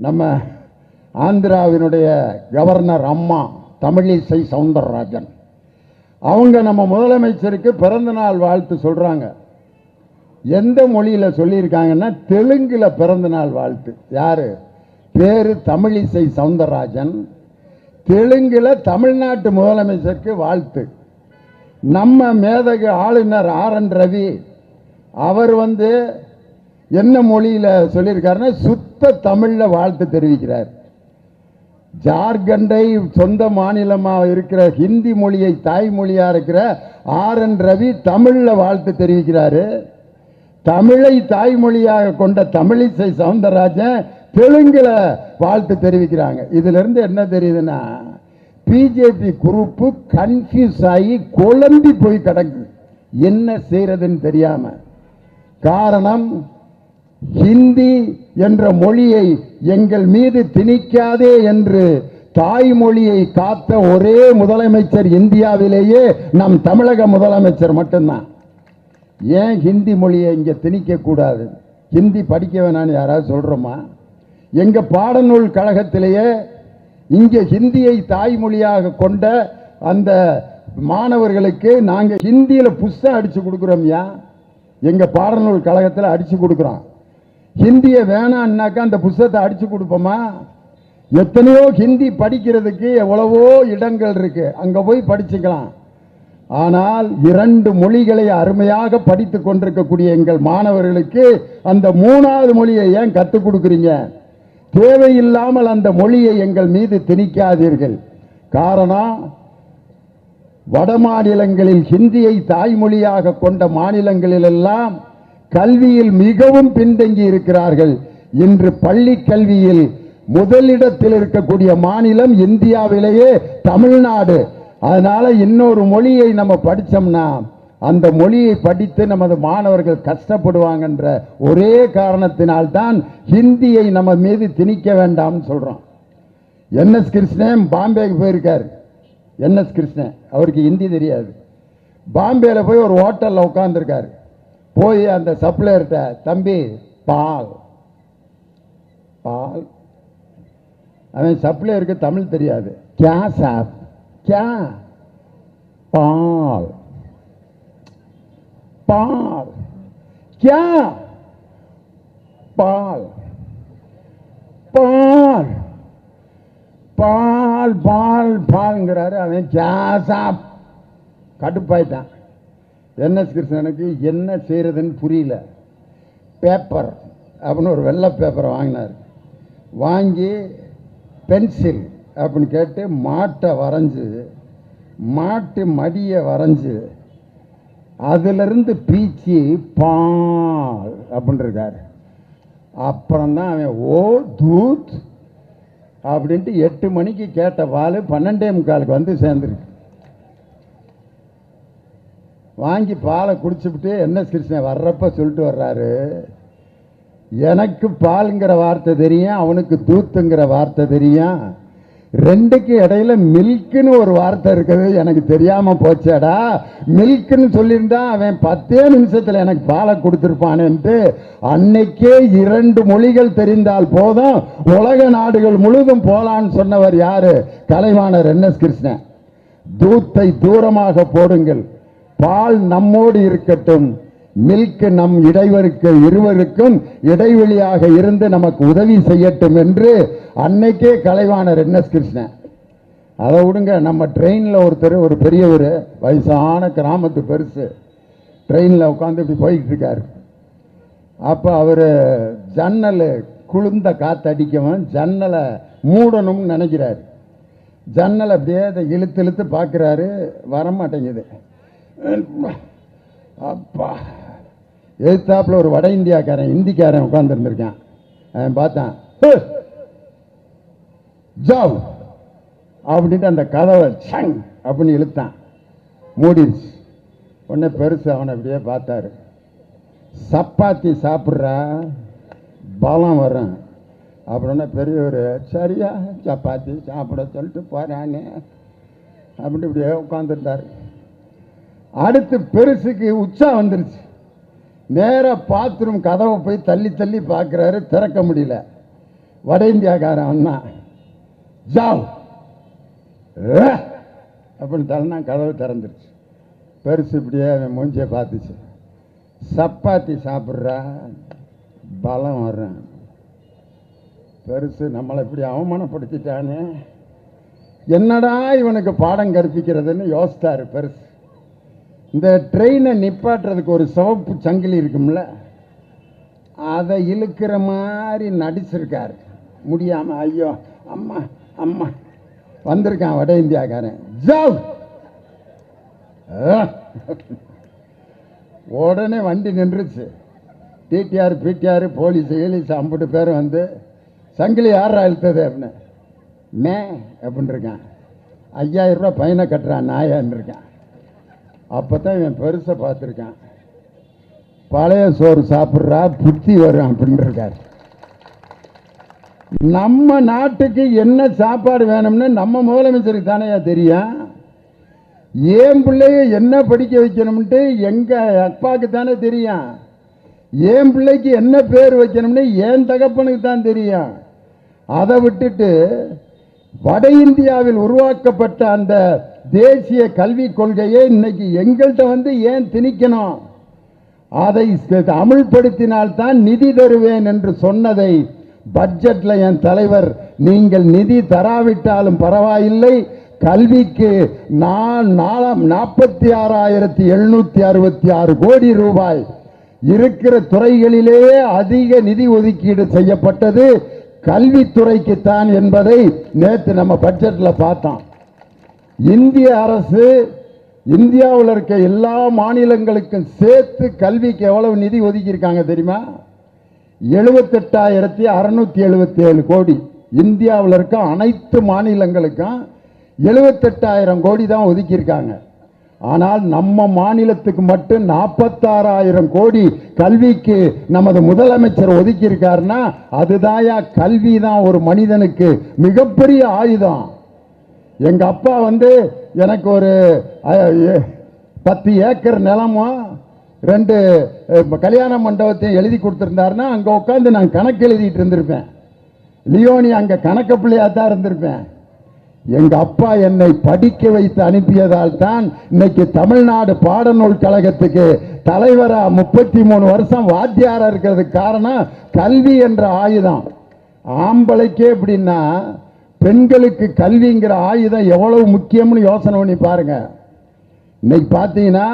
நம்ம ஆந்திராவினுடைய கவர்னர் அம்மா தமிழிசை சவுந்தரராஜன். அவங்க நம்ம முதலமைச்சருக்கு பிறந்தநாள் வாழ்த்து சொல்கிறாங்க எந்த மொழியில் சொல்லியிருக்காங்கன்னா தெலுங்கில் பிறந்தநாள் வாழ்த்து. யார்? பேர் தமிழிசை சவுந்தரராஜன். தெலுங்கில் தமிழ்நாட்டு முதலமைச்சருக்கு வாழ்த்து. நம்ம மேதகு ஆளுநர் ஆர் என் ரவி அவர் வந்து என்ன மொழியில் சொல்லியிருக்காருன்னா சுத்த தமிழில் வாழ்த்து தெரிவிக்கிறார். ஜார்க்கண்டை சொந்த மாநிலமாக இருக்கிற ஹிந்தி மொழியை தாய்மொழியாக இருக்கிற ஆர் என் ரவி தமிழில் வாழ்த்து தெரிவிக்கிறாரு. தமிழை தாய்மொழியாக கொண்ட தமிழிசை சவுந்தரராஜன் தெலுங்கில் வாழ்த்து தெரிவிக்கிறாங்க. இதிலிருந்து என்ன தெரியுதுன்னா பிஜேபி குரூப்பு கன்ஃபியூஸ் ஆகி குழம்பி போய் கிடக்கு. என்ன செய்கிறதுன்னு தெரியாமல் காரணம் ஹிந்தி என்ற மொழியை எங்கள் மீது திணிக்காதே என்று தாய்மொழியை காத்த ஒரே முதலமைச்சர் இந்தியாவிலேயே நம் தமிழக முதலமைச்சர் மட்டும்தான். ஏன் ஹிந்தி மொழியை இங்கே திணிக்கக்கூடாது ஹிந்தி படிக்க வேணான்னு யாராவது சொல்கிறோமா எங்கள் பாடநூல் கழகத்திலேயே இங்கே ஹிந்தியை தாய்மொழியாக கொண்ட அந்த மாணவர்களுக்கு நாங்கள் ஹிந்தியில் புஸ்தகம் அடித்து கொடுக்குறோம்யா? எங்கள் பாடநூல் கழகத்தில் அடித்து கொடுக்குறோம். ஹிந்தியை வேணான்னாக்கா அந்த புஸ்தகத்தை அடிச்சு கொடுப்போமா? எத்தனையோ ஹிந்தி படிக்கிறதுக்கு எவ்வளவோ இடங்கள் இருக்கு. அங்க போய் படிச்சுக்கலாம். ஆனால் இரண்டு மொழிகளை அருமையாக படித்து கொண்டிருக்கக்கூடிய எங்கள் மாணவர்களுக்கு அந்த மூணாவது மொழியை ஏன் கற்றுக் கொடுக்குறீங்க? தேவையில்லாமல் அந்த மொழியை எங்கள் மீது திணிக்காதீர்கள். காரணம் வட மாநிலங்களில் ஹிந்தியை தாய்மொழியாக கொண்ட மாநிலங்களிலெல்லாம் கல்வியில் மிகவும் பின்தங்கி இருக்கிறார்கள். இன்று பள்ளி கல்வியில் முதலிடத்தில் இருக்கக்கூடிய மாநிலம் இந்தியாவிலேயே தமிழ்நாடு. அதனால இன்னொரு மொழியை நம்ம படிச்சோம்னா அந்த மொழியை படித்து நமது மாணவர்கள் கஷ்டப்படுவாங்கன்ற ஒரே காரணத்தினால்தான் ஹிந்தியை நம்ம மீது திணிக்க வேண்டாம்னு சொல்கிறோம் என்எஸ் கிருஷ்ணன் பாம்பேக்கு போயிருக்கார். என்எஸ் கிருஷ்ணன் அவருக்கு ஹிந்தி தெரியாது. பாம்பேயில் போய் ஒரு ஹோட்டலில் உட்காந்துருக்காரு போய் அந்த சப்ளையர்கிட்ட தம்பி பால். பால்? அவன் சப்ளையருக்கு தமிழ் தெரியாது. கே சாப் கே பால். பால். கே பால். பால். பால் பால் பால்ங்கிறாரு. அவன் கேசா கடுப்பாயிட்டான். என்எஸ் கிருஷ்ணனுக்கு என்ன செய்கிறதுன்னு புரியல. பேப்பர் அப்படின்னு ஒரு வெள்ளை பேப்பரை வாங்கினார். வாங்கி பென்சில் அப்படின்னு கேட்டு மாட்டை வரைஞ்சி மாட்டு மடியை வரைஞ்சி அதிலிருந்து பீச்சி பால் அப்படின்னு இருக்காரு. அவன் ஓ தூத்! அப்படின்ட்டு எட்டு மணிக்கு கேட்ட பால் பன்னெண்டே முக்காலுக்கு வந்து சேர்ந்துருக்கு. வாங்கி பாலை குடிச்சுவிட்டு என்ன கிருஷ்ணன் வர்றப்ப சொல்லிட்டு வர்றாரு. எனக்கு பாலுங்கிற வார்த்தை தெரியும் அவனுக்கு தூத்துங்கிற வார்த்தை தெரியும். ரெண்டுக்கு இடையில மில்க்குன்னு ஒரு வார்த்தை இருக்குது எனக்கு தெரியாம போச்சேடா. மில்க்குன்னு சொல்லியிருந்தா அவன் பத்தே நிமிஷத்தில் எனக்கு பாலை கொடுத்துருப்பானேன்ட்டு அன்னைக்கே இரண்டு மொழிகள் தெரிந்தால் போதும் உலக நாடுகள் முழுதும் போலான்னு சொன்னவர் யாரு? கலைவாணர் என் எஸ் கிருஷ்ணன். தூத்தை தூரமாக போடுங்கள். பால் நம்மோடு இருக்கட்டும். மில்க் நம் இடைவருக்கு இருவருக்கும் இடைவெளியாக இருந்து நமக்கு உதவி செய்யட்டும் என்று அன்னைக்கே கலைவாணர் என். எஸ். கிருஷ்ணன். அதை விடுங்க நம்ம ட்ரெயினில் ஒருத்தர் ஒரு பெரியவர் வயசான கிராமத்து பெருசு ட்ரெயினில் உட்காந்து இப்படி போய்கிட்டு இருக்காரு அப்போ அவர் ஜன்னல் குளிர்ந்த காற்று அடிக்கவும் ஜன்னலை மூடணும்னு நினைக்கிறாரு. ஜன்னலை அப்படியே அதை இழுத்து இழுத்து பார்க்குறாரு வரமாட்டேங்குது. அப்பா. எதிர்த்தாப்புல ஒரு வட இந்தியாக்காரன் இந்திக்காரன் உட்காந்துருந்துருக்கான் அவன் பார்த்தான் ஜாவ் அப்படின்ட்டு அந்த கதவை சங் அப்படின்னு இழுத்தான். மூடிடுச்சு. உடனே பெருசு அவனை அப்படியே பார்த்தாரு. சப்பாத்தி சாப்பிட்றா? பலம் வரும் அப்படின்னா பெரியவர் சரியா சப்பாத்தி சாப்பிட சொல்லிட்டு போகிறானே அப்படின்ட்டு இப்படியே உட்காந்துருந்தார் அடுத்து பெருசுக்கு உச்சா வந்துருச்சு. நேராக பாத்ரூம் கதவை போய் தள்ளி தள்ளி பார்க்குறாரு திறக்க முடியல. வட இந்தியாக்காரன் அண்ணா. ஜாவ். அப்படின்னு தள்ளனா கதவு திறந்துருச்சு. பெருசு இப்படியே அவன் மூஞ்சியை பார்த்துச்சு. சப்பாத்தி சாப்பிட்றா. பலம் வர்றேன் பெருசு நம்மளை இப்படி அவமானப்படுத்திட்டானே. என்னடா இவனுக்கு பாடம் கற்பிக்கிறதுன்னு யோசித்தாரு பெருசு. இந்த ட்ரெயினை நிப்பாட்டுறதுக்கு ஒரு சிவப்பு சங்கிலி இருக்கும்ல அதை இழுக்கிற மாதிரி நடிச்சிருக்காரு. முடியாமல் ஐயோ அம்மா அம்மா. வந்திருக்கான் வட இந்தியாக்காரன். ஜவ்! ஆ. உடனே வண்டி நின்றுச்சு. டிடிஆர் பிடிஆர் போலீஸ் கீலீஸ் ஐம்பது பேர் வந்து சங்கிலி யாரா இழுத்தது அப்படின்னு. மே அப்படின்னு இருக்கான் ஐயாயிரம் ரூபா பையனை கட்டுறான் நாயான்னு இருக்கான் அப்போ தான் இவன் பெருசை பார்த்துருக்கான். பழைய சோறு சாப்பிட்றா புத்தி வரும் அப்படின்னு நம்ம நாட்டுக்கு என்ன சாப்பாடு வேணும்னு நம்ம முதலமைச்சருக்கு தானே தெரியும். ஏன் பிள்ளைய என்ன படிக்க வைக்கணும்ட்டு எங்கள் அப்பாவுக்கு தானே தெரியும். ஏன் பிள்ளைக்கு என்ன பேர் வைக்கணும்னு ஏன் தகப்பனுக்கு தான் தெரியும். அதை விட்டுட்டு வட இந்தியாவில் உருவாக்கப்பட்ட அந்த தேசிய கல்விக் கொள்கையை இன்னைக்கு எங்கள்கிட்ட வந்து ஏன் திணிக்கணும்? அதை அமுல்படுத்தினால்தான் நிதி தருவேன் என்று சொன்னதை பட்ஜெட்ல என் தலைவர் நீங்கள் நிதி தராவிட்டாலும் பரவாயில்லை. கல்விக்கு நான் நாலாம் நாற்பத்தி ஆறாயிரத்தி எழுநூத்தி அறுபத்தி ஆறு கோடி ரூபாய் இருக்கிற துறைகளிலேயே அதிக நிதி ஒதுக்கீடு செய்யப்பட்டது. கல்வித்துறைக்குத்தான் என்பதை நேற்று நம்ம பட்ஜெட்டில் பார்த்தோம். இந்திய அரசு இந்தியாவில் இருக்க எல்லா மாநிலங்களுக்கும் சேர்த்து கல்விக்கு எவ்வளவு நிதி ஒதுக்கியிருக்காங்க தெரியுமா? எழுபத்தெட்டாயிரத்தி அறுநூத்தி எழுபத்தி ஏழு கோடி. இந்தியாவில் இருக்க அனைத்து மாநிலங்களுக்கும் எழுபத்தெட்டாயிரம் கோடி தான் ஒதுக்கியிருக்காங்க. ஆனால் நம்ம மாநிலத்துக்கு மட்டும் நாற்பத்தாறாயிரம் கோடி கல்விக்கு நமது முதலமைச்சர் ஒதுக்கி இருக்காருன்னா அதுதாயா கல்வி தான் ஒரு மனிதனுக்கு மிகப்பெரிய ஆயுதம். எங்க அப்பா வந்து எனக்கு ஒரு பத்து ஏக்கர் நிலமும் ரெண்டு கல்யாண மண்டபத்தையும் எழுதி கொடுத்துருந்தாருன்னா அங்கே உட்காந்து நான் கணக்கு எழுதிட்டு இருந்திருப்பேன். லியோனி அங்கே கணக்கப்பிள்ளையாக தான் இருந்திருப்பேன். எங்க அப்பா என்னை படிக்க வைத்து அனுப்பியதால் தான் இன்னைக்கு தமிழ்நாடு பாடநூல் கழகத்துக்கு தலைவரா முப்பத்தி மூணு வருஷம் வாத்தியாரா இருக்கிறதுக்கு காரணம் கல்வி என்ற ஆயுதம். ஆம்பளைக்கே எப்படின்னா பெண்களுக்கு கல்விங்கிற ஆயுதம் எவ்வளவு முக்கியம்னு யோசனை பண்ணி பாருங்க. இன்னைக்கு பார்த்தீங்கன்னா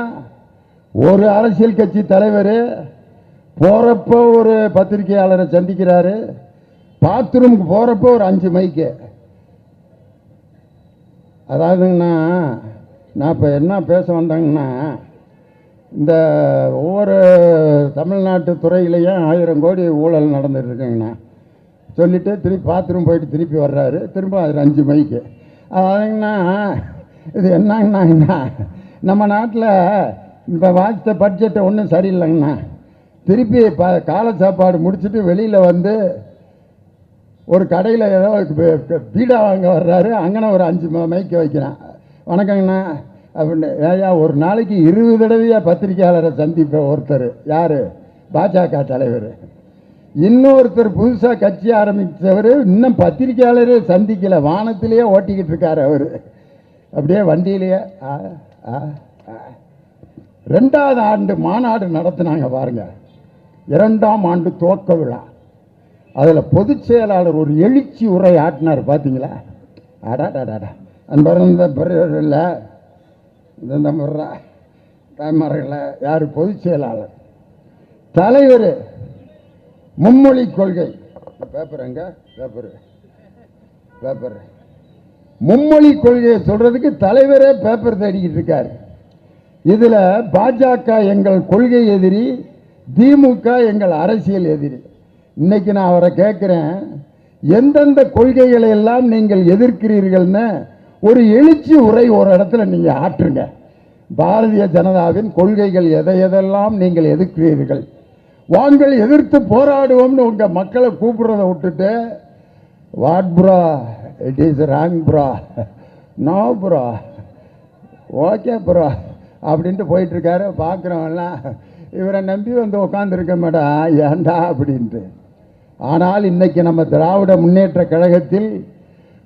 ஒரு அரசியல் கட்சி தலைவர் போகிறப்போ ஒரு பத்திரிகையாளரை சந்திக்கிறாரு பாத்ரூமுக்கு போகிறப்போ ஒரு அஞ்சு மைக்கு அதாவதுங்கண்ணா நான் இப்போ என்ன பேச வந்தேங்கன்னா இந்த ஒவ்வொரு தமிழ்நாட்டு துறையிலையும் ஆயிரம் கோடி ஊழல் நடந்துட்டு சொல்லிவிட்டு திருப்பி பாத்ரூம் போயிட்டு திருப்பி வர்றாரு திரும்ப அதில் அஞ்சு மைக்கு. அதாவதுங்கண்ணா இது என்னங்கண்ணாங்கண்ணா நம்ம நாட்டில் இப்போ வாசித்த பட்ஜெட்டு ஒன்றும் சரியில்லைங்கண்ணா. திருப்பி ப காலை சாப்பாடு முடிச்சுட்டு வெளியில் வந்து ஒரு கடையில் ஏதோ பீடா வாங்க வர்றாரு. அங்கன ஒரு அஞ்சு மைக்க வைக்கிறான். வணக்கங்கண்ணா. அப்படின்னு ஏயா ஒரு நாளைக்கு இருபது தடவையாக பத்திரிக்கையாளரை சந்திப்ப ஒருத்தர். யார்? பாஜக தலைவர். இன்னொருத்தர் புதுசாக கட்சி ஆரம்பித்தவர் இன்னும் பத்திரிக்கையாளரே சந்திக்கலை. வானத்திலேயே ஓட்டிக்கிட்டு இருக்கார் அவர். அப்படியே வண்டியிலேயே ஆ, ஆ, ரெண்டாவது ஆண்டு மாநாடு நடத்தினாங்க பாருங்கள் இரண்டாம் ஆண்டு துவக்க விழா. அதில் பொதுச் செயலாளர் ஒரு எழுச்சி உரை ஆட்டினார் பார்த்தீங்களா அடாடாடாடா அன்பர்ந்த இந்த இல்லை இந்த முறை தாய்மார்களை யார் பொதுச் செயலாளர்? தலைவர் மும்மொழி கொள்கை. பேப்பர் எங்க? பேப்பர் பேப்பர் மும்மொழி கொள்கையை சொல்றதுக்கு தலைவரே பேப்பர் தேடிக்கிட்டு இருக்கார். இதில் பாஜக எங்கள் கொள்கை எதிரி திமுக எங்கள் அரசியல் எதிரி. இன்னைக்கு நான் அவரை கேட்குறேன் எந்தெந்த கொள்கைகளை எல்லாம் நீங்கள் எதிர்க்கிறீர்கள்னு ஒரு எழுச்சி உரை ஒரு இடத்துல நீங்கள் ஆற்றுங்க. பாரதிய ஜனதாவின் கொள்கைகள் எதை எதெல்லாம் நீங்கள் எதிர்க்கிறீர்கள்? வாங்கள் எதிர்த்து போராடுவோம்னு உங்கள் மக்களை கூப்பிடுறத விட்டுட்டு what bro? It is wrong bro. No bro. Okay bro. அப்படின்ட்டு போயிட்டுருக்காரு பார்க்குறவன்லாம் இவரை நம்பி வந்து உட்காந்துருக்க மேடம் ஏண்டா அப்படின்ட்டு. ஆனால் இன்னைக்கு நம்ம திராவிட முன்னேற்ற கழகத்தில்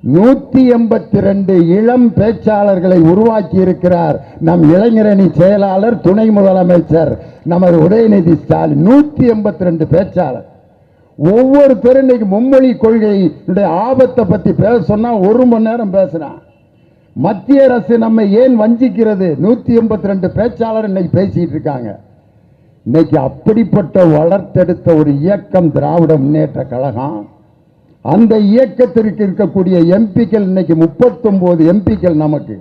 நூத்தி எண்பத்தி ரெண்டு இளம் பேச்சாளர்களை உருவாக்கி இருக்கிறார் நம் இளைஞரணி செயலாளர் துணை முதலமைச்சர் நமது உதயநிதி ஸ்டாலின். நூத்தி எண்பத்தி ரெண்டு பேச்சாளர். ஒவ்வொரு பேரும் இன்னைக்கு மும்மொழி கொள்கையுடைய ஆபத்தை பத்தி பேச சொன்னா ஒரு மணி நேரம் பேசுறான். மத்திய அரசு நம்ம ஏன் வஞ்சிக்கிறது? நூத்தி எண்பத்தி ரெண்டு பேச்சாளர் இன்னைக்கு பேசிட்டு இருக்காங்க. இன்னைக்கு அப்படிப்பட்ட வளர்த்தெடுத்த ஒரு இயக்கம் திராவிட முன்னேற்ற கழகம். அந்த இயக்கத்திற்கு இருக்கக்கூடிய எம்பிக்கள் இன்னைக்கு 39 எம்பிக்கள் நமக்கு.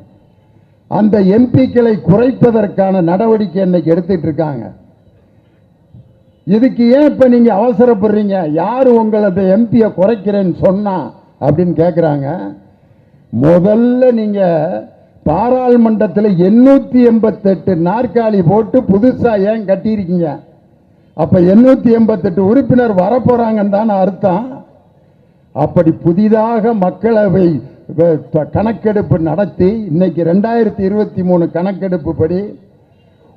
அந்த எம்பிக்களை குறைப்பதற்கான நடவடிக்கை இன்னைக்கு எடுத்துட்டு இருக்காங்க. இதுக்கு ஏன் இப்ப நீங்க அவசரப்படுறீங்க? யார் உங்களது எம்பியை குறைக்கிறேன்னு சொன்னா அப்படின்னு கேட்குறாங்க முதல்ல நீங்கள் பாராளுமன்றத்தில் எண்ணூற்றி எண்பத்தெட்டு நாற்காலி போட்டு புதுசாக ஏன் கட்டியிருக்கீங்க? அப்போ எண்ணூற்றி எண்பத்தெட்டு உறுப்பினர் வரப்போகிறாங்கன்னு தான் அர்த்தம். அப்படி புதிதாக மக்களவை கணக்கெடுப்பு நடத்தி இன்னைக்கு ரெண்டாயிரத்தி இருபத்தி மூணு கணக்கெடுப்பு படி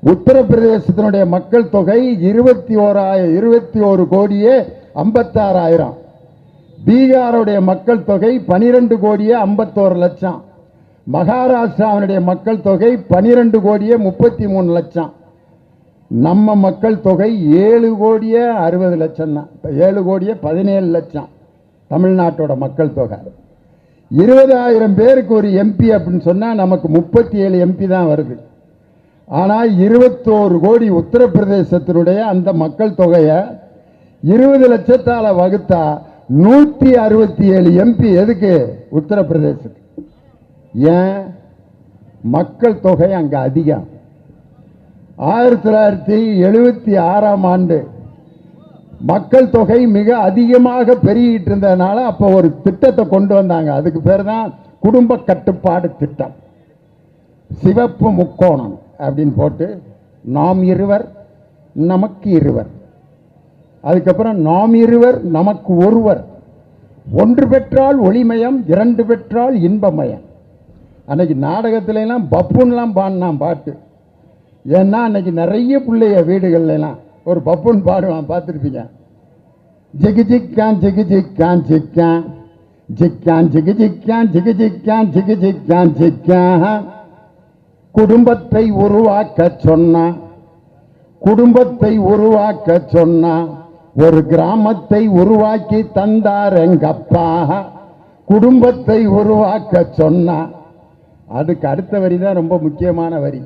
உத்தரப்பிரதேசத்தினுடைய மக்கள் தொகை இருபத்தி ஓராயிரம் இருபத்தி ஒரு கோடியே ஐம்பத்தாறாயிரம். பீகாருடைய மக்கள் தொகை பனிரெண்டு கோடியே ஐம்பத்தோரு லட்சம். மகாராஷ்டிராவினுடைய மக்கள் தொகை பனிரெண்டு கோடியே முப்பத்தி மூணு லட்சம். நம்ம மக்கள் தொகை ஏழு கோடியே அறுபது லட்சம் தான். இப்போ ஏழு கோடியே பதினேழு லட்சம் தமிழ்நாட்டோட மக்கள் தொகை. இருபதாயிரம் பேருக்கு ஒரு எம்பி அப்படின்னு சொன்னால் நமக்கு முப்பத்தி ஏழு எம்பி தான் வருது. ஆனால் இருபத்தோரு கோடி உத்தரப்பிரதேசத்தினுடைய அந்த மக்கள் தொகையை இருபது லட்சத்தால் வகுத்தா நூற்றி அறுபத்தி ஏழு எம்பி எதுக்கு? உத்தரப்பிரதேசத்துக்கு. ஏன்? மக்கள் தொகை அங்கே அதிகம். ஆயிரத்தி தொள்ளாயிரத்தி எழுபத்தி ஆறாம் ஆண்டு மக்கள் தொகை மிக அதிகமாக பெருகிட்டு இருந்ததுனால அப்போ ஒரு திட்டத்தை கொண்டு வந்தாங்க. அதுக்கு பேர் தான் குடும்ப கட்டுப்பாடு திட்டம். சிவப்பு முக்கோணம் அப்படின்னு போட்டு நாம் இருவர் நமக்கு இருவர். அதுக்கப்புறம் நாம் இருவர் நமக்கு ஒருவர். ஒன்று பெற்றால் ஒளிமயம் இரண்டு பெற்றால் இன்பமயம். அன்னைக்கு நாடகத்துல எல்லாம் பப்புன்லாம் பாடினான் பாட்டு. ஏன்னா அன்னைக்கு நிறைய பிள்ளைய வீடுகள்லாம் ஒரு பப்புன் பாடுவான் பார்த்துருப்பீங்க? ஜிகு ஜிக்கான் ஜிகு ஜிக்கான் ஜிக்கான். ஜிக்கான் ஜிகு ஜிக்கான் ஜிகு ஜிக்கான் ஜிகு ஜிக்கான் ஜிக்கான். குடும்பத்தை உருவாக்க சொன்னான். குடும்பத்தை உருவாக்க சொன்னா ஒரு கிராமத்தை உருவாக்கி தந்தார் எங்கப்பா. குடும்பத்தை உருவாக்க சொன்னா அதுக்கு அடுத்த வரி தான் ரொம்ப முக்கியமான வரி.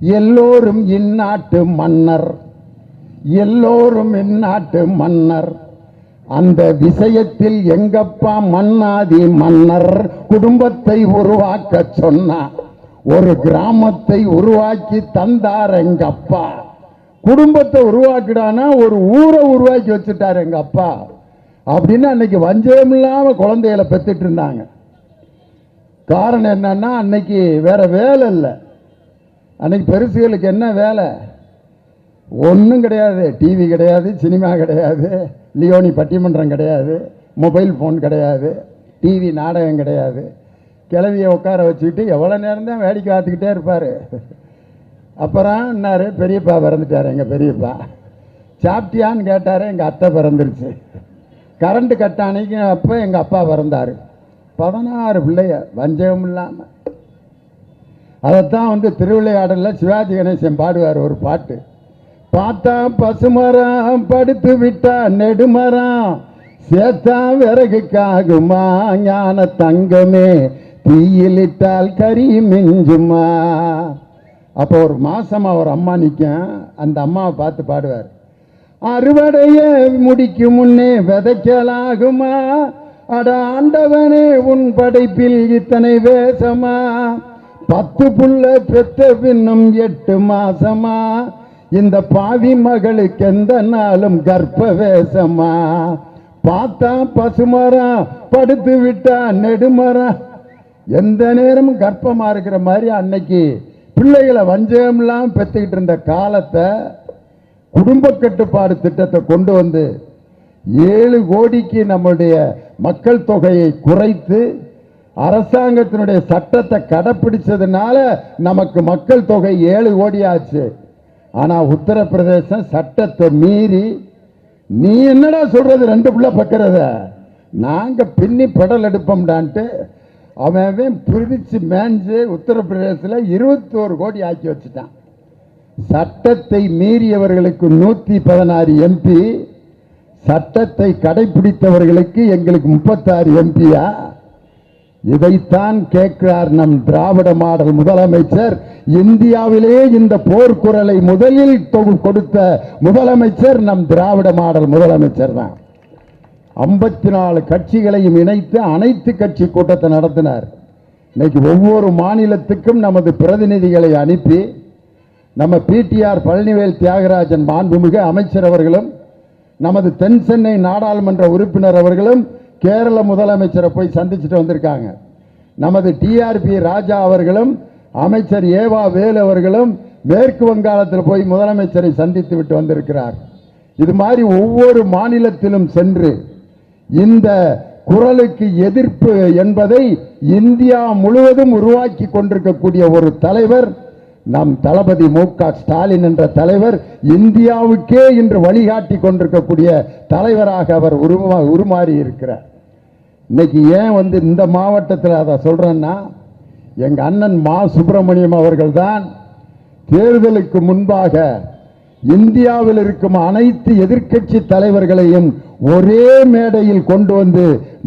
எல்லோரும் இந்நாட்டு மன்னர். எல்லோரும் இந்நாட்டு மன்னர். அந்த விஷயத்தில் எங்கப்பா மன்னாதி மன்னர் குடும்பத்தை உருவாக்க சொன்னா? ஒரு கிராமத்தை உருவாக்கி தந்தார் எங்க அப்பா குடும்பத்தை உருவாக்கிடானா? ஒரு ஊரை உருவாக்கி வச்சுட்டார் எங்க அப்பா அப்படின்னு அன்னைக்கு வஞ்சகம் இல்லாம குழந்தைகளை பெத்துட்டு இருந்தாங்க. காரணம் என்னன்னா அன்னைக்கு வேற வேலை இல்லை. அன்னைக்கு பெருசுகளுக்கு என்ன வேலை? ஒன்றும் கிடையாது. டிவி கிடையாது சினிமா கிடையாது லியோனி பட்டிமன்றம் கிடையாது மொபைல் ஃபோன் கிடையாது டிவி நாடகம் கிடையாது. கிளவியை உட்கார வச்சுக்கிட்டு எவ்வளோ நேரம் தான் வேடிக்கை பார்த்துக்கிட்டே இருப்பார். அப்புறம் என்னார்? பெரியப்பா பிறந்துட்டார் எங்கள் பெரியப்பா. சாப்பிட்டியான்னு கேட்டார் எங்கள் அத்தை பிறந்துருச்சு. கரண்ட்டு கட் அன்னைக்கு அப்போ எங்கள் அப்பா பிறந்தார். பதினாறு பிள்ளைய வஞ்சகம் இல்லாமல் அதைத்தான் வந்து திருவிளையாடலில் சிவாஜி கணேசன் பாடுவார் ஒரு பாட்டு. பார்த்தா பசுமரம் படுத்து விட்டா நெடுமரம். சேத்தா விறகுக்காகுமா ஞான தங்கமே. தீயிலிட்டால் கறி மிஞ்சுமா. அப்போ ஒரு மாசமா ஒரு அம்மா நிற்கும் அந்த அம்மாவை பார்த்து பாடுவார். அறுவடைய முடிக்கும் முன்னே விதைக்கலாகுமா? அட ஆண்டவனே உன் படைப்பில் இத்தனை வேஷமா? பத்து புள்ள பெத்த பின்னும் எட்டு மாசமா? இந்த பாவி மகளுக்கு எந்த நாளும் கர்ப்ப வேஷமா? பார்த்தா பசுமரம் படுத்து விட்டா நெடுமரம் எந்த நேரமும் கர்ப்பமா இருக்கிற மாதிரி அன்னைக்கு பிள்ளைகளை வஞ்சகம்லாம் பெற்றுக்கிட்டு பெத்துக்கிட்டு இருந்த காலத்தை குடும்ப கட்டுப்பாடு திட்டத்தை கொண்டு வந்து ஏழு கோடிக்கு நம்முடைய மக்கள் தொகையை குறைத்து அரசாங்கத்தினுடைய சட்டத்தை கடைப்பிடிச்சதுனால நமக்கு மக்கள் தொகை ஏழு கோடி ஆச்சு ஆனால் உத்தரப்பிரதேசம் சட்டத்தை மீறி நீ என்னடா சொல்றது ரெண்டு பிள்ளை பக்கிறத? நாங்கள் பின்னி பெடல் எடுப்போம்டான்ட்டு அவன் அவன் பிரிச்சு மேஞ்சு உத்தரப்பிரதேசத்தில் இருபத்தோரு கோடி ஆக்கி வச்சுட்டான். சட்டத்தை மீறியவர்களுக்கு நூற்றி பதினாறு எம்பி சட்டத்தை கடைபிடித்தவர்களுக்கு எங்களுக்கு முப்பத்தாறு எம்பியா? இதைத்தான் கேட்கிறார் நம் திராவிட மாடல் முதலமைச்சர். இந்தியாவிலே இந்த போர்க்குரலை முதலில் தொகு- கொடுத்த முதலமைச்சர் நம் திராவிட மாடல் முதலமைச்சர் தான். ஐம்பத்தி நாலு கட்சிகளையும் இணைத்து அனைத்து கட்சி கூட்டத்தை நடத்தினார். இன்னைக்கு ஒவ்வொரு மாநிலத்துக்கும் நமது பிரதிநிதிகளை அனுப்பி நம்ம பிடிஆர் பழனிவேல் தியாகராஜன் மாண்புமிகு அமைச்சர் அவர்களும் நமது தென் சென்னை நாடாளுமன்ற உறுப்பினர் அவர்களும் கேரள முதலமைச்சரை போய் சந்திச்சுட்டு வந்திருக்காங்க. நமது டிஆர்பி ராஜா அவர்களும் அமைச்சர் ஏவா வேல் அவர்களும் மேற்கு வங்காளத்தில் போய் முதலமைச்சரை சந்தித்து விட்டு வந்திருக்கிறார். இது மாதிரி ஒவ்வொரு மாநிலத்திலும் சென்று இந்த குரலுக்கு எதிர்ப்பு என்பதை இந்தியா முழுவதும் உருவாக்கி கொண்டிருக்கக்கூடிய ஒரு தலைவர் நம் தளபதி மு க ஸ்டாலின் என்ற தலைவர் இந்தியாவுக்கே இன்று வழிகாட்டி கொண்டிருக்கக்கூடிய தலைவராக அவர் உருமா உருமாறி இருக்கிறார் இன்னைக்கு ஏன் வந்து இந்த மாவட்டத்தில் அதை சொல்கிறேன்னா எங்கள் அண்ணன் மா சுப்பிரமணியம் அவர்கள் தான் தேர்தலுக்கு முன்பாக இந்தியாவில் இருக்கும் அனைத்து எதிர்க்கட்சி தலைவர்களையும் ஒரே மேடையில் கொண்டு வந்து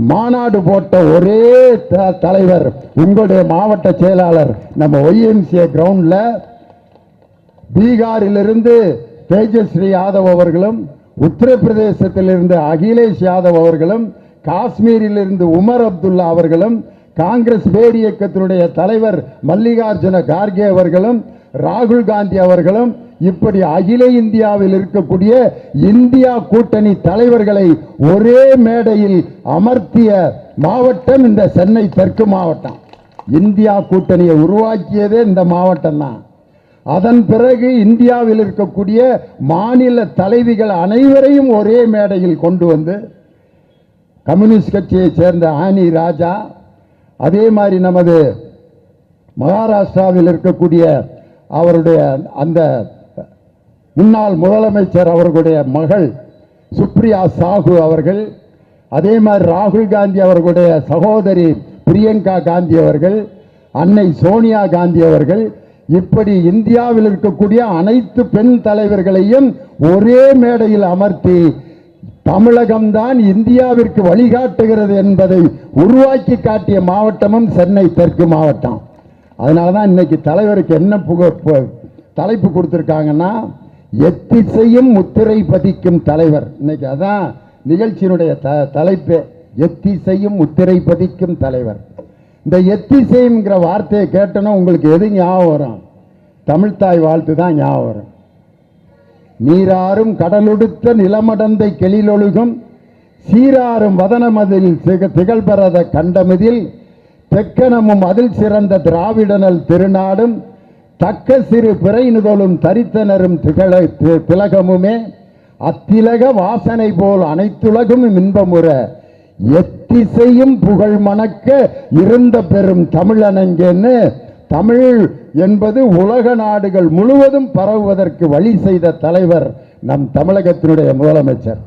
மாநாடு போட்ட ஒரே த- தலைவர் உங்களுடைய மாவட்ட செயலாளர் நம்ம ஒய்எம்சிஏ கிரவுண்ட்ல பீகாரிலிருந்து தேஜஸ்ரீ யாதவ் அவர்களும் உத்தரப்பிரதேசத்திலிருந்து அகிலேஷ் யாதவ் அவர்களும் காஷ்மீரிலிருந்து உமர் அப்துல்லா அவர்களும் காங்கிரஸ் பேர் இயக்கத்தினுடைய தலைவர் மல்லிகார்ஜுன கார்கே அவர்களும் ராகுல் காந்தி அவர்களும் இப்படி அகில இந்தியாவில் இருக்கக்கூடிய இந்தியா கூட்டணி தலைவர்களை ஒரே மேடையில் அமர்த்திய மாவட்டம் இந்த சென்னை தெற்கு மாவட்டம். இந்தியா கூட்டணியை உருவாக்கியதே இந்த மாவட்டம் தான் அதன் பிறகு இந்தியாவில் இருக்கக்கூடிய மாநில தலைவிகள் அனைவரையும் ஒரே மேடையில் கொண்டு வந்து கம்யூனிஸ்ட் கட்சியைச் சேர்ந்த ஆனி ராஜா அதே மாதிரி நமது மகாராஷ்டிராவில் இருக்கக்கூடிய அவருடைய அந்த முன்னாள் முதலமைச்சர் அவர்களுடைய மகள் சுப்ரியா சாகு அவர்கள் அதே மாதிரி ராகுல் காந்தி அவர்களுடைய சகோதரி பிரியங்கா காந்தி அவர்கள் அன்னை சோனியா காந்தி அவர்கள் இப்படி இந்தியாவில் இருக்கக்கூடிய அனைத்து பெண் தலைவர்களையும் ஒரே மேடையில் அமர்த்தி தமிழகம்தான் இந்தியாவிற்கு வழிகாட்டுகிறது என்பதை உருவாக்கி காட்டிய மாவட்டமும் சென்னை தெற்கு மாவட்டம். அதனால தான் இன்னைக்கு தலைவருக்கு என்ன புக பு- தலைப்பு கொடுத்துருக்காங்கன்னா எத்திசையும் முத்திரை பதிக்கும் தலைவர். இன்னைக்கு அதான் நிகழ்ச்சியினுடைய த தலைப்பே. எத்திசையும் முத்திரை பதிக்கும் தலைவர். இந்த எத்திசைங்கிற வார்த்தையை கேட்டோன்னா உங்களுக்கு எது ஞாபகம் வரும்? தமிழ்த்தாய் வாழ்த்து தான் ஞாபகம் வரும். நீராறும் கடலொடுத்த நிலமடந்தை கெளிலொழுகும் சீராறும் வதனமதில் திகழ்பெறத கண்டமதில் தெக்கனமும் அதில் சிறந்த திராவிடனல் திருநாடும் தக்க சிறு பிறைநுதலும் தரித்தனரும் திகழ திலகமுமே. அத்திலக வாசனை போல் அனைத்துலகும் இன்பமுற. எத்திசையும் புகழ் மணக்க இருந்த பெரும் தமிழனங்கன்னு. தமிழ் என்பது உலக நாடுகள் முழுவதும் பரவுவதற்கு வழி செய்த தலைவர் நம் தமிழகத்தினுடைய முதலமைச்சர்.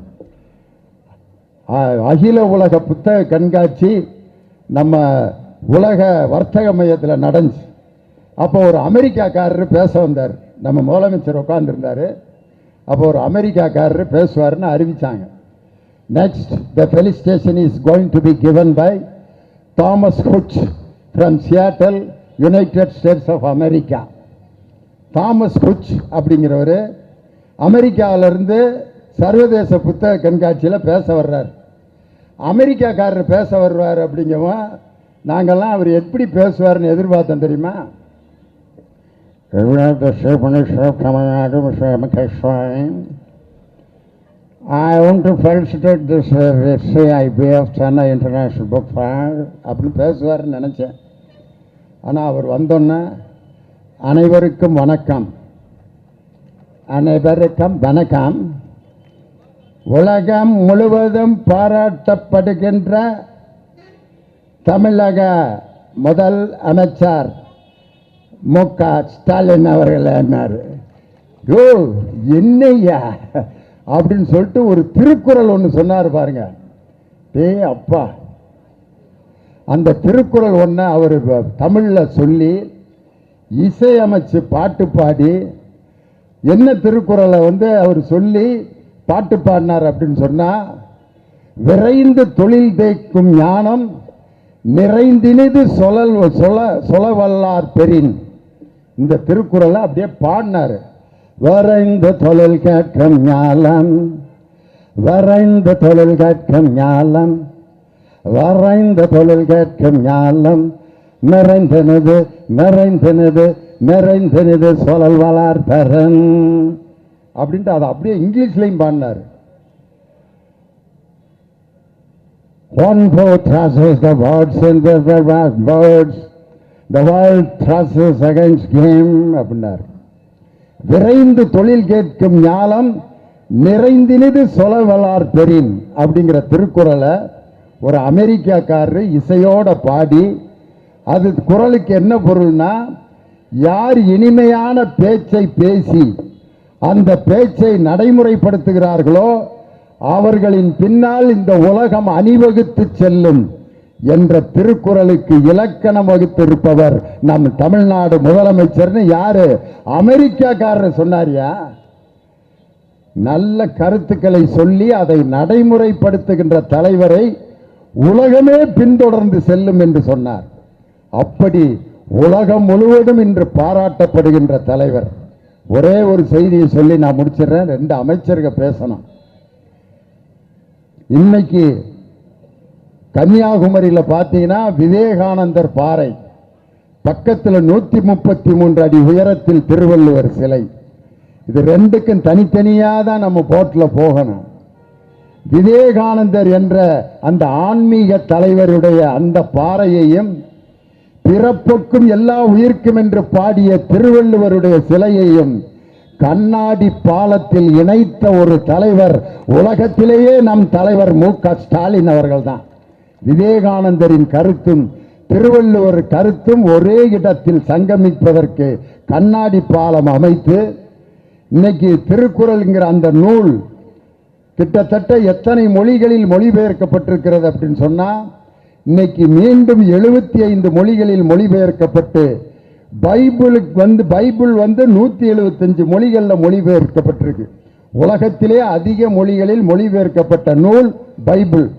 அகில உலக புத்தக கண்காட்சி நம்ம உலக வர்த்தக மையத்தில் நடந்துச்சு. அப்போ ஒரு அமெரிக்காக்காரர் பேச வந்தார். நம்ம முதலமைச்சர் உட்காந்துருந்தார் அப்போ ஒரு அமெரிக்காக்காரர் பேசுவார்னு அறிவித்தாங்க next the felicitation is going to be given by Thomas Gooch from Seattle United States of America Thomas Gooch அப்படிங்கிறவர் அமெரிக்காவிலேருந்து சர்வதேச புத்தக கண்காட்சியில் பேச வர்றார். அமெரிக்காக்காரர் பேச வருவார் அப்படிங்கவும் நாங்கள்லாம் அவர் எப்படி பேசுவார்னு எதிர்பார்த்தோம் தெரியுமா? Everyone Chief Minister of Tamil Nadu, Mr. Mukesh Swain. I want to felicitate this uh, CIB of Chennai International Book Fair அப்படின்னு பேசுவார்னு நினச்சேன் ஆனால் அவர் வந்தோன்னே அனைவருக்கும் வணக்கம் அனைவருக்கும் வணக்கம் உலகம் முழுவதும் பாராட்டப்படுகின்ற தமிழக முதல் அமைச்சர் மு க ஸ்டாலின் அவர்கள் என்னார் ஓ என்னையா? அப்படின்னு சொல்லிட்டு ஒரு திருக்குறள் ஒன்று சொன்னார் பாருங்க. டே அப்பா. அந்த திருக்குறள் ஒன்று அவர் தமிழில் சொல்லி இசையமைச்சு பாட்டு பாடி என்ன திருக்குறளை வந்து அவர் சொல்லி பாட்டு பாடினார் அப்படின்னு சொன்னால் விரைந்து தொழில் தேய்க்கும் ஞானம் நிறைந்தினிது சொலல் சொல சொலவல்லார் பெறின். இந்த திருக்குறளை அப்படியே பாடினாரு. வரைந்த தொழில் கேட்கும் ஞாலம் வரைந்த தொழில் கேட்கும் ஞாலம் வரைந்த தொழில் கேட்கும் ஞாலம் நிறைந்தனது நிறைந்தனது நிறைந்தனது சொலல் வளார் தரன் அப்படின்ட்டு அதை அப்படியே இங்கிலீஷ்லையும் பாடினாரு. One boat thrushes the words in the birds, the world thrushes against game அப்படின்னார். விரைந்து தொழில் கேட்கும் ஞானம் நிறைந்தினிது சொலவலார் பெறின் அப்படிங்கிற திருக்குறளை ஒரு அமெரிக்காக்காரர் இசையோட பாடி அது குறளுக்கு என்ன பொருள்னா யார் இனிமையான பேச்சை பேசி அந்த பேச்சை நடைமுறைப்படுத்துகிறார்களோ அவர்களின் பின்னால் இந்த உலகம் அணிவகுத்து செல்லும். என்ற திருக்குறளுக்கு இலக்கணம் வகுத்திருப்பவர் நம் தமிழ்நாடு முதலமைச்சர்னு யாரு? அமெரிக்காக்காரர் சொன்னாரியா? நல்ல கருத்துக்களை சொல்லி அதை நடைமுறைப்படுத்துகின்ற தலைவரை உலகமே பின்தொடர்ந்து செல்லும் என்று சொன்னார். அப்படி உலகம் முழுவதும் இன்று பாராட்டப்படுகின்ற தலைவர். ஒரே ஒரு செய்தியை சொல்லி நான் முடிச்சிடுறேன். ரெண்டு அமைச்சர்கள் பேசணும். இன்னைக்கு கன்னியாகுமரியில் பார்த்தீங்கன்னா விவேகானந்தர் பாறை. பக்கத்தில் நூற்றி முப்பத்தி மூன்று அடி உயரத்தில் திருவள்ளுவர் சிலை. இது ரெண்டுக்கும் தனித்தனியாக தான் நம்ம போட்டில் போகணும். விவேகானந்தர் என்ற அந்த ஆன்மீக தலைவருடைய அந்த பாறையையும் பிறப்புக்கும் எல்லா உயிர்க்கும் என்று பாடிய திருவள்ளுவருடைய சிலையையும் கண்ணாடி பாலத்தில் இணைத்த ஒரு தலைவர். உலகத்திலேயே நம் தலைவர் மு க ஸ்டாலின் அவர்கள்தான். விவேகானந்தரின் கருத்தும் திருவள்ளுவர் கருத்தும் ஒரே இடத்தில் சங்கமிப்பதற்கு கண்ணாடி பாலம் அமைத்து இன்னைக்கு திருக்குறள்ங்கிற அந்த நூல் கிட்டத்தட்ட எத்தனை மொழிகளில் மொழிபெயர்க்கப்பட்டிருக்கிறது அப்படின்னு சொன்னால் இன்னைக்கு மீண்டும் எழுபத்தி ஐந்து மொழிகளில் மொழிபெயர்க்கப்பட்டு பைபிளுக்கு வந்து பைபிள் வந்து நூற்றி எழுபத்தஞ்சு மொழிகளில் மொழிபெயர்க்கப்பட்டிருக்கு. உலகத்திலே அதிக மொழிகளில் மொழிபெயர்க்கப்பட்ட நூல் பைபிள்.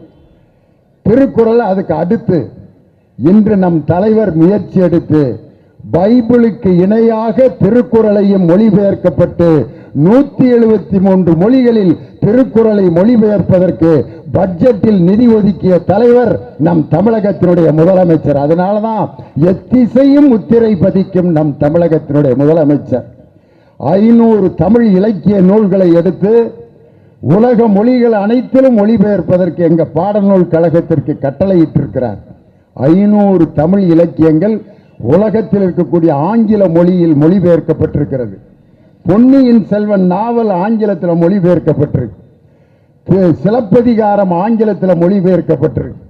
திருக்குறள் அதுக்கு அடுத்து. இன்று நம் தலைவர் முயற்சி எடுத்து பைபிளுக்கு இணையாக திருக்குறளையும் மொழிபெயர்க்கப்பட்டு நூத்தி எழுபத்தி மூன்று மொழிகளில் திருக்குறளை மொழிபெயர்ப்பதற்கு பட்ஜெட்டில் நிதி ஒதுக்கிய தலைவர் நம் தமிழகத்தினுடைய முதலமைச்சர். அதனாலதான் எத்திசையும் முத்திரை பதிக்கும் நம் தமிழகத்தினுடைய முதலமைச்சர். ஐநூறு தமிழ் இலக்கிய நூல்களை எடுத்து உலக மொழிகள் அனைத்திலும் மொழிபெயர்ப்பதற்கு எங்கள் பாடநூல் கழகத்திற்கு கட்டளையிட்டிருக்கிறார். ஐநூறு தமிழ் இலக்கியங்கள் உலகத்தில் இருக்கக்கூடிய ஆங்கில மொழியில் மொழிபெயர்க்கப்பட்டிருக்கிறது. பொன்னியின் செல்வன் நாவல் ஆங்கிலத்தில் மொழிபெயர்க்கப்பட்டிருக்கு. சிலப்பதிகாரம் ஆங்கிலத்தில் மொழிபெயர்க்கப்பட்டிருக்கு.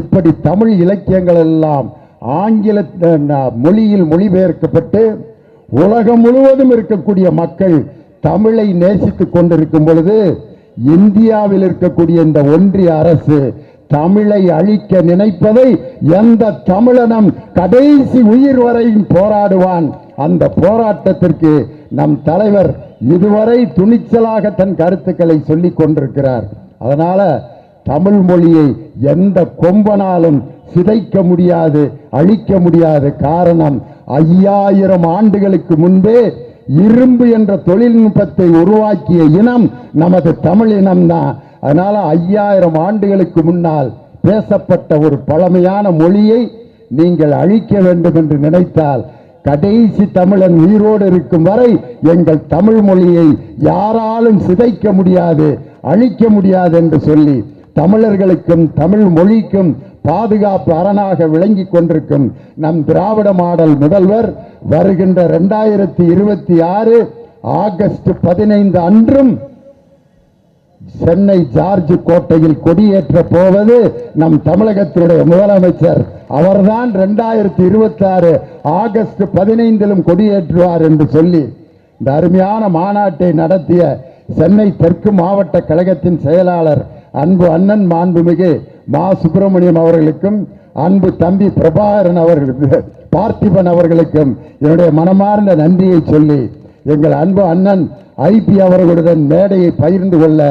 இப்படி தமிழ் இலக்கியங்கள் எல்லாம் ஆங்கில மொழியில் மொழிபெயர்க்கப்பட்டு உலகம் முழுவதும் இருக்கக்கூடிய மக்கள் தமிழை நேசித்துக் கொண்டிருக்கும் பொழுது இந்தியாவில் இருக்கக்கூடிய இந்த ஒன்றிய அரசு தமிழை அழிக்க நினைப்பதை எந்த தமிழனும் கடைசி உயிர் வரையும் போராடுவான். அந்த போராட்டத்திற்கு நம் தலைவர் இதுவரை துணிச்சலாக தன் கருத்துக்களை சொல்லிக் கொண்டிருக்கிறார். அதனால தமிழ் மொழியை எந்த கொம்பனாலும் சிதைக்க முடியாது அழிக்க முடியாது. காரணம் ஐயாயிரம் ஆண்டுகளுக்கு முன்பே இரும்பு என்ற தொழில்நுட்பத்தை உருவாக்கிய இனம் நமது தமிழ் இனம்தான். அதனால ஐயாயிரம் ஆண்டுகளுக்கு முன்னால் பேசப்பட்ட ஒரு பழமையான மொழியை நீங்கள் அழிக்க வேண்டும் என்று நினைத்தால் கடைசி தமிழன் உயிரோடு இருக்கும் வரை எங்கள் தமிழ் மொழியை யாராலும் சிதைக்க முடியாது அழிக்க முடியாது என்று சொல்லி தமிழர்களுக்கும் தமிழ் மொழிக்கும் பாதுகாப்பு அரணாக விளங்கிக் கொண்டிருக்கும் நம் திராவிட மாடல் முதல்வர் வருகின்ற இரண்டாயிரத்தி இருபத்தி ஆறு ஆகஸ்ட் பதினைந்து அன்றும் சென்னை ஜார்ஜ் கோட்டையில் கொடியேற்ற போவது நம் தமிழகத்தினுடைய முதலமைச்சர். அவர்தான் இரண்டாயிரத்தி இருபத்தி ஆறு ஆகஸ்ட் பதினைந்திலும் கொடியேற்றுவார் என்று சொல்லி இந்த அருமையான மாநாட்டை நடத்திய சென்னை தெற்கு மாவட்ட கழகத்தின் செயலாளர் அன்பு அண்ணன் மாண்புமிகு மா சுப்பிரமணியம் அவர்களுக்கும் அன்பு தம்பி பிரபாகரன் அவர்களுக்கு பார்த்திபன் அவர்களுக்கும் என்னுடைய மனமார்ந்த நன்றியை சொல்லி எங்கள் அன்பு அண்ணன் ஐபி அவர்களுடன் மேடையை பகிர்ந்து கொள்ள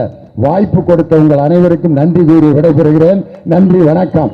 வாய்ப்பு கொடுத்த உங்கள் அனைவருக்கும் நன்றி கூறி விடைபெறுகிறேன். நன்றி வணக்கம்.